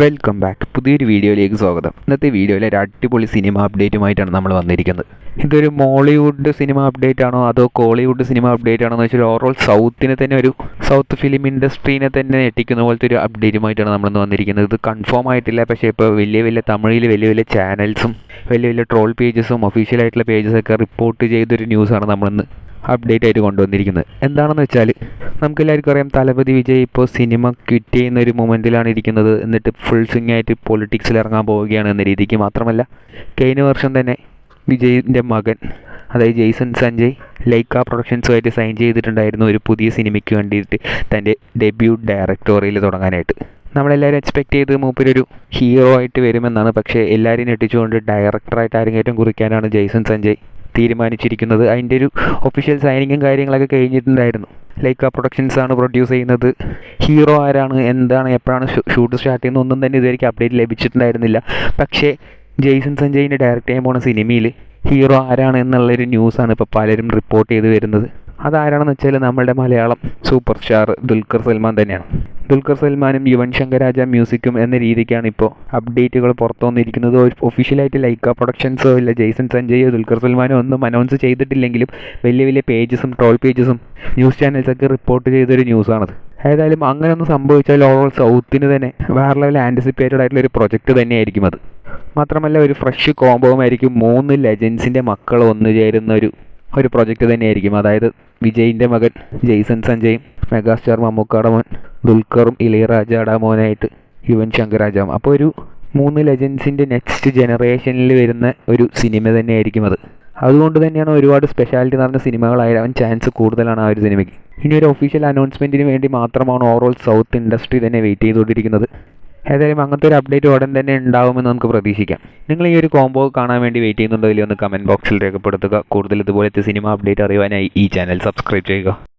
Welcome back പുതിയൊരു വീഡിയോയിലേക്ക് സ്വാഗതം. ഇന്നത്തെ വീഡിയോയിൽ ഒരു അടിപൊളി സിനിമ അപ്ഡേറ്റുമായിട്ടാണ് നമ്മൾ വന്നിരിക്കുന്നത്. ഇതൊരു മോളിവുഡ് സിനിമ അപ്ഡേറ്റ് ആണോ അതോ കോളിവുഡ് സിനിമ അപ്ഡേറ്റ് ആണോ എന്ന് വെച്ചാൽ ഓവറോൾ സൗത്തിനെ തന്നെ ഒരു സൗത്ത് ഫിലിം ഇൻഡസ്ട്രീനെ തന്നെ ഞെട്ടിക്കുന്ന പോലത്തെ ഒരു അപ്ഡേറ്റുമായിട്ടാണ് നമ്മളിന്ന് വന്നിരിക്കുന്നത്. ഇത് കൺഫേം ആയിട്ടില്ല. പക്ഷേ ഇപ്പോൾ വലിയ വലിയ തമിഴിൽ വലിയ വലിയ ചാനൽസും വലിയ വലിയ ട്രോൾ പേജസും ഒഫീഷ്യൽ ആയിട്ടുള്ള പേജസൊക്കെ റിപ്പോർട്ട് ചെയ്തൊരു ന്യൂസാണ് നമ്മളിന്ന് അപ്ഡേറ്റ് ആയിട്ട് കൊണ്ടുവന്നിരിക്കുന്നത്. എന്താണെന്ന് വെച്ചാൽ നമുക്ക് എല്ലാവർക്കും അറിയാം തലപതി വിജയ് ഇപ്പോൾ സിനിമ ക്വിറ്റ് ചെയ്യുന്ന ഒരു മൊമെന്റിലാണ് ഇരിക്കുന്നത്. എന്നിട്ട് ഫുൾ സ്വിങ് ആയിട്ട് പൊളിറ്റിക്സിൽ ഇറങ്ങാൻ പോവുകയാണ് എന്ന രീതിക്ക് മാത്രമല്ല കഴിഞ്ഞ വർഷം തന്നെ വിജയിന്റെ മകൻ അതായത് ജെയ്സൺ സഞ്ജയ് ലൈക്ക പ്രൊഡക്ഷൻസുമായിട്ട് സൈൻ ചെയ്തിട്ടുണ്ടായിരുന്നു ഒരു പുതിയ സിനിമയ്ക്ക് വേണ്ടിയിട്ട് തന്റെ ഡെബ്യൂ ഡയറക്ടോറിയൽ തുടങ്ങാനായിട്ട്. നമ്മളെല്ലാവരും എക്സ്പെക്ട് ചെയ്ത് മൂപ്പരൊരു ഹീറോ ആയിട്ട് വരുമെന്നാണ്. പക്ഷേ എല്ലാവരെയും ഞെട്ടിച്ചുകൊണ്ട് ഡയറക്ടറായിട്ട് ആരെങ്കിലും കുറിക്കാനാണ് ജെയ്സൺ സഞ്ജയ്. തീരുമാനിച്ചിരിക്കുന്നത്. അതിന്റെ ഒരു ഒഫീഷ്യൽ സൈനിങ്ങും കാര്യങ്ങളൊക്കെ കഴിഞ്ഞിട്ടുണ്ടായിരുന്നു. ലൈക്ക പ്രൊഡക്ഷൻസ് ആണ് പ്രൊഡ്യൂസ് ചെയ്യുന്നത്. ഹീറോ ആരാണ്? എന്താണ്? എപ്പോഴാണ് ഷൂട്ട് സ്റ്റാർട്ട് ചെയ്യുന്നത്? ഒന്നും തന്നെ ഇതുവരെയ്ക്ക് അപ്ഡേറ്റ് ലഭിച്ചിട്ടുണ്ടായിരുന്നില്ല. പക്ഷേ ജെയ്സൺ സഞ്ജയിനെ ഡയറക്റ്റ് ചെയ്യാൻ പോണ സിനിമയിൽ. ഹീറോ ആരാണ് എന്നുള്ളൊരു ന്യൂസാണ് ഇപ്പോൾ പലരും റിപ്പോർട്ട് ചെയ്ത് വരുന്നത്. അതാരാണെന്ന് വെച്ചാൽ നമ്മളുടെ മലയാളം സൂപ്പർ സ്റ്റാർ ദുൽഖർ സൽമാൻ തന്നെയാണ്. ദുൽഖർ സൽമാനും യുവൻ ശങ്കരാജ മ്യൂസിക്കും എന്ന രീതിക്കാണ് ഇപ്പോൾ അപ്ഡേറ്റുകൾ പുറത്തു വന്നിരിക്കുന്നത് ഒഫീഷ്യലായിട്ട് ലൈക്ക പ്രൊഡക്ഷൻസോ ഇല്ല ജെയ്സൺ സഞ്ജയോ ദുൽഖർ സൽമാനോ ഒന്നും അനൗൺസ് ചെയ്തിട്ടില്ലെങ്കിലും വലിയ വലിയ പേജസും ട്രോൾ പേജസും ന്യൂസ് ചാനൽസൊക്കെ റിപ്പോർട്ട് ചെയ്തൊരു ന്യൂസാണത് ഏതായാലും അങ്ങനെ ഒന്ന് സംഭവിച്ചാൽ ഓവറോൾ സൗത്തിന് തന്നെ വേറെ ലെവൽ ആന്റിസിപ്പേറ്റഡ് ആയിട്ടുള്ള ഒരു പ്രൊജക്റ്റ് തന്നെയായിരിക്കും അത്. മാത്രമല്ല ഒരു ഫ്രഷ് കോംബോമായിരിക്കും മൂന്ന് ലെജൻസിന്റെ മക്കൾ ഒന്നു ചേരുന്ന ഒരു ഒരു പ്രൊജക്റ്റ് തന്നെയായിരിക്കും. അതായത് വിജയിന്റെ മകൻ ജെയ്സൺ സഞ്ജയും മെഗാസ്റ്റാർ മമ്മൂക്കാടെ മോൻ ദുൽഖറും ഇളയരാജ അടാമോനായിട്ട് യുവൻ ശങ്കർ രാജാം അപ്പോൾ ഒരു മൂന്ന് ലെജൻസിന്റെ നെക്സ്റ്റ് ജനറേഷനിൽ വരുന്ന ഒരു സിനിമ തന്നെയായിരിക്കും അത്. അതുകൊണ്ട് തന്നെയാണ് ഒരുപാട് സ്പെഷ്യാലിറ്റി നിറഞ്ഞ സിനിമകളായാലും ചാൻസ് കൂടുതലാണ് ആ ഒരു സിനിമയ്ക്ക് ഇനി ഒരു ഒഫീഷ്യൽ അനൗൺസ്മെന്റിന് വേണ്ടി മാത്രമാണ് ഓവറോൾ സൗത്ത് ഇൻഡസ്ട്രി തന്നെ വെയിറ്റ് ചെയ്തുകൊണ്ടിരിക്കുന്നത്. ഏതായാലും അങ്ങനത്തെ ഒരു അപ്ഡേറ്റ് ഉടൻ തന്നെ ഉണ്ടാവുമെന്ന് നമുക്ക് പ്രതീക്ഷിക്കാം. നിങ്ങൾ ഈ ഒരു കോംബോ കാണാൻ വേണ്ടി വെയിറ്റ് ചെയ്യുന്നുണ്ടോ ഇല്ലയോ ഒന്ന് കമന്റ് ബോക്സിൽ രേഖപ്പെടുത്തുക. കൂടുതൽ ഇതുപോലത്തെ സിനിമ അപ്ഡേറ്റ് അറിയുവാനായി ഈ ചാനൽ സബ്സ്ക്രൈബ് ചെയ്യുക.